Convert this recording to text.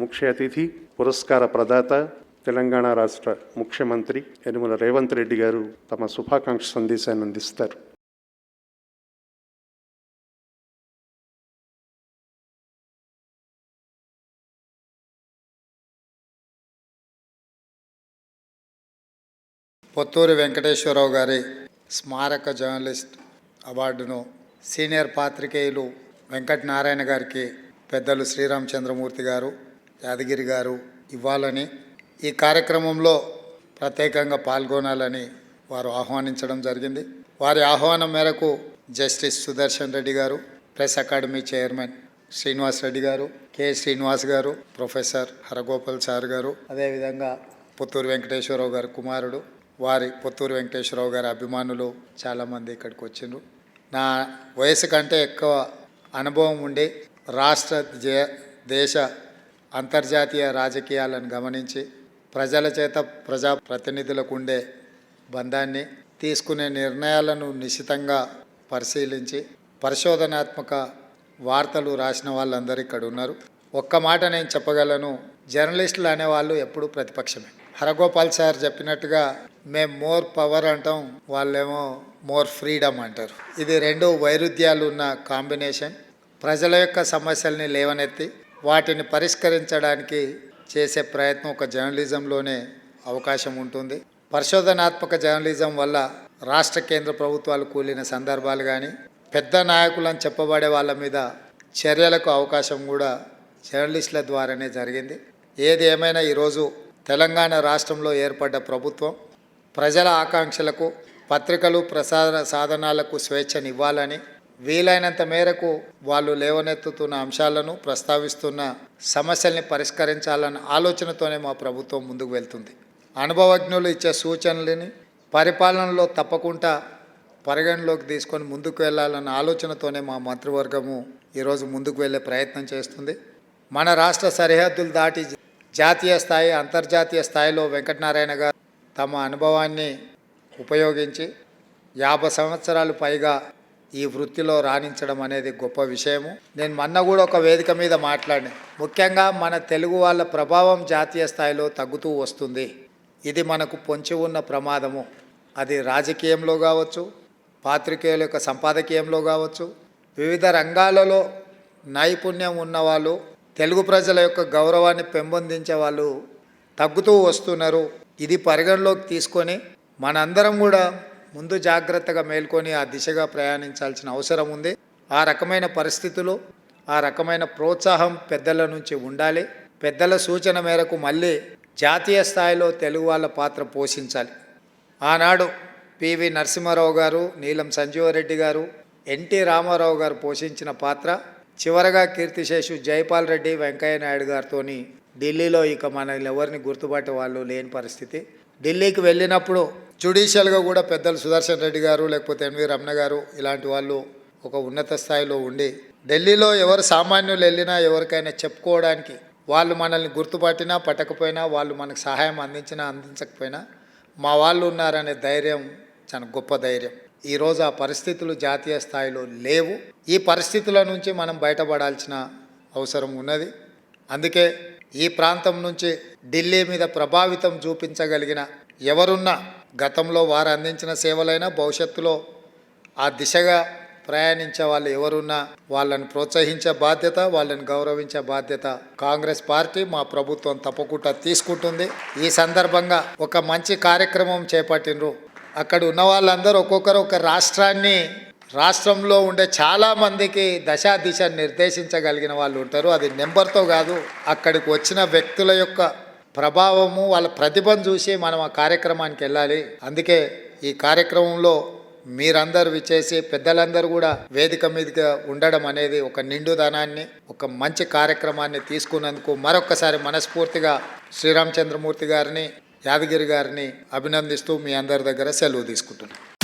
ముఖ్య అతిథి పురస్కార ప్రదాత తెలంగాణ రాష్ట్ర ముఖ్యమంత్రి యనుమల రేవంత్ రెడ్డి గారు తమ శుభాకాంక్ష సందేశాన్ని అందిస్తారు. పొత్తూరి వెంకటేశ్వరరావు గారి స్మారక జర్నలిస్ట్ అవార్డును సీనియర్ పాత్రికేయులు వెంకట నారాయణ గారికి పెద్దలు శ్రీరామచంద్రమూర్తి గారు యాదగిరి గారు ఇవ్వాలని ఈ కార్యక్రమంలో ప్రత్యేకంగా పాల్గొనాలని వారు ఆహ్వానించడం జరిగింది. వారి ఆహ్వానం మేరకు justice Sudarshan Reddy garu press academy chairman Srinivas Reddy garu K. Srinivas గారు ప్రొఫెసర్ హరగోపాల్ సార్ గారు అదేవిధంగా పుత్తూరు వెంకటేశ్వరరావు గారి కుమారుడు వారి పుత్తూరు వెంకటేశ్వరరావు గారి అభిమానులు చాలామంది ఇక్కడికి వచ్చిండ్రు. నా వయసు కంటే ఎక్కువ అనుభవం ఉండి రాష్ట్ర దేశ అంతర్జాతీయ రాజకీయాలను గమనించి ప్రజల చేత ప్రజా ప్రతినిధులకు ఉండే బంధాన్ని తీసుకునే నిర్ణయాలను నిశితంగా పరిశీలించి పరిశోధనాత్మక వార్తలు రాసిన వాళ్ళందరూ ఇక్కడ ఉన్నారు. ఒక్క మాట నేను చెప్పగలను జర్నలిస్టులు అనేవాళ్ళు ఎప్పుడూ ప్రతిపక్షమే. హరగోపాల్ సార్ చెప్పినట్టుగా మేము మోర్ పవర్ అంటాం వాళ్ళేమో మోర్ ఫ్రీడమ్ అంటారు. ఇది రెండు వైరుధ్యాలు ఉన్న కాంబినేషన్. ప్రజల యొక్క సమస్యల్ని లేవనెత్తి వాటిని పరిష్కరించడానికి చేసే ప్రయత్నం ఒక జర్నలిజంలోనే అవకాశం ఉంటుంది. పరిశోధనాత్మక జర్నలిజం వల్ల రాష్ట్ర కేంద్ర ప్రభుత్వాలు కూలిన సందర్భాలు కానీ పెద్ద నాయకులను చెప్పబడే వాళ్ళ మీద చర్యలకు అవకాశం కూడా జర్నలిస్టుల ద్వారానే జరిగింది. ఏది ఏమైనా ఈరోజు తెలంగాణ రాష్ట్రంలో ఏర్పడ్డ ప్రభుత్వం ప్రజల ఆకాంక్షలకు పత్రికలు ప్రసార సాధనాలకు స్వేచ్ఛనివ్వాలని వీలైనంత మేరకు వాళ్ళు లేవనెత్తుతున్న అంశాలను ప్రస్తావిస్తున్న సమస్యల్ని పరిష్కరించాలన్న ఆలోచనతోనే మా ప్రభుత్వం ముందుకు వెళ్తుంది. అనుభవజ్ఞులు ఇచ్చే సూచనలని పరిపాలనలో తప్పకుండా పరిగణలోకి తీసుకొని ముందుకు వెళ్ళాలన్న ఆలోచనతోనే మా మంత్రివర్గము ఈరోజు ముందుకు వెళ్ళే ప్రయత్నం చేస్తుంది. మన రాష్ట్ర సరిహద్దులు దాటి జాతీయ స్థాయి అంతర్జాతీయ స్థాయిలో వెంకటనారాయణ గారు తమ అనుభవాన్ని ఉపయోగించి యాభై సంవత్సరాలు పైగా ఈ వృత్తిలో రాణించడం అనేది గొప్ప విషయము. నేను మొన్న కూడా ఒక వేదిక మీద మాట్లాడిన ముఖ్యంగా మన తెలుగు వాళ్ళ ప్రభావం జాతీయ స్థాయిలో తగ్గుతూ వస్తుంది. ఇది మనకు పొంచి ఉన్న ప్రమాదము. అది రాజకీయంలో కావచ్చు పాత్రికేయుల యొక్క సంపాదకీయంలో కావచ్చు వివిధ రంగాలలో నైపుణ్యం ఉన్నవాళ్ళు తెలుగు ప్రజల యొక్క గౌరవాన్ని పెంపొందించే వాళ్ళు తగ్గుతూ వస్తున్నారు. ఇది పరిగణలోకి తీసుకొని మనందరం కూడా ముందు జాగ్రత్తగా మేల్కొని ఆ దిశగా ప్రయాణించాల్సిన అవసరం ఉంది. ఆ రకమైన పరిస్థితులు ఆ రకమైన ప్రోత్సాహం పెద్దల నుంచి ఉండాలి. పెద్దల సూచన మేరకు మళ్ళీ జాతీయ స్థాయిలో తెలుగు వాళ్ళ పాత్ర పోషించాలి. ఆనాడు పివి నరసింహారావు గారు నీలం సంజీవరెడ్డి గారు ఎన్టీ రామారావు గారు పోషించిన పాత్ర చివరగా కీర్తిశేషు జైపాల్ రెడ్డి వెంకయ్య నాయుడు గారితో ఢిల్లీలో ఇక మనల్ని ఎవరిని గుర్తుపట్టే వాళ్ళు లేని పరిస్థితి. ఢిల్లీకి వెళ్ళినప్పుడు జ్యుడిషియల్గా కూడా పెద్దలు సుదర్శన్ రెడ్డి గారు లేకపోతే ఎన్వి రమణ గారు ఇలాంటి వాళ్ళు ఒక ఉన్నత స్థాయిలో ఉండి ఢిల్లీలో ఎవరు సామాన్యులు వెళ్ళినా ఎవరికైనా చెప్పుకోవడానికి వాళ్ళు మనల్ని గుర్తుపట్టినా పట్టకపోయినా వాళ్ళు మనకు సహాయం అందించినా అందించకపోయినా మా వాళ్ళు ఉన్నారనే ధైర్యం చాలా గొప్ప ధైర్యం. ఈరోజు ఆ పరిస్థితులు జాతీయ స్థాయిలో లేవు. ఈ పరిస్థితుల నుంచి మనం బయటపడాల్సిన అవసరం ఉన్నది. అందుకే ఈ ప్రాంతం నుంచి ఢిల్లీ మీద ప్రభావితం చూపించగలిగిన ఎవరున్నా గతంలో వారు అందించిన సేవలైనా భవిష్యత్తులో ఆ దిశగా ప్రయాణించే వాళ్ళు ఎవరున్నా వాళ్ళని ప్రోత్సహించే బాధ్యత వాళ్ళని గౌరవించే బాధ్యత కాంగ్రెస్ పార్టీ మా ప్రభుత్వం తప్పకుండా తీసుకుంటుంది. ఈ సందర్భంగా ఒక మంచి కార్యక్రమం చేపట్టినరు అక్కడ ఉన్న వాళ్ళందరూ ఒక్కొక్కరు ఒక రాష్ట్రాన్ని రాష్ట్రంలో ఉండే చాలా మందికి దశా దిశ నిర్దేశించగలిగిన వాళ్ళు ఉంటారు. అది నెంబర్తో కాదు అక్కడికి వచ్చిన వ్యక్తుల యొక్క ప్రభావము వాళ్ళ ప్రతిభను చూసి మనం ఆ కార్యక్రమానికి వెళ్ళాలి. అందుకే ఈ కార్యక్రమంలో మీరందరూ విచ్చేసి పెద్దలందరూ కూడా వేదిక మీదగా ఉండడం అనేది ఒక నిండుదనాన్ని ఒక మంచి కార్యక్రమాన్ని తీసుకున్నందుకు మరొకసారి మనస్ఫూర్తిగా శ్రీరామచంద్రమూర్తి గారిని యాదగిరి గారిని అభినందిస్తూ మీ అందరి దగ్గర సెలవు తీసుకుంటున్నాను.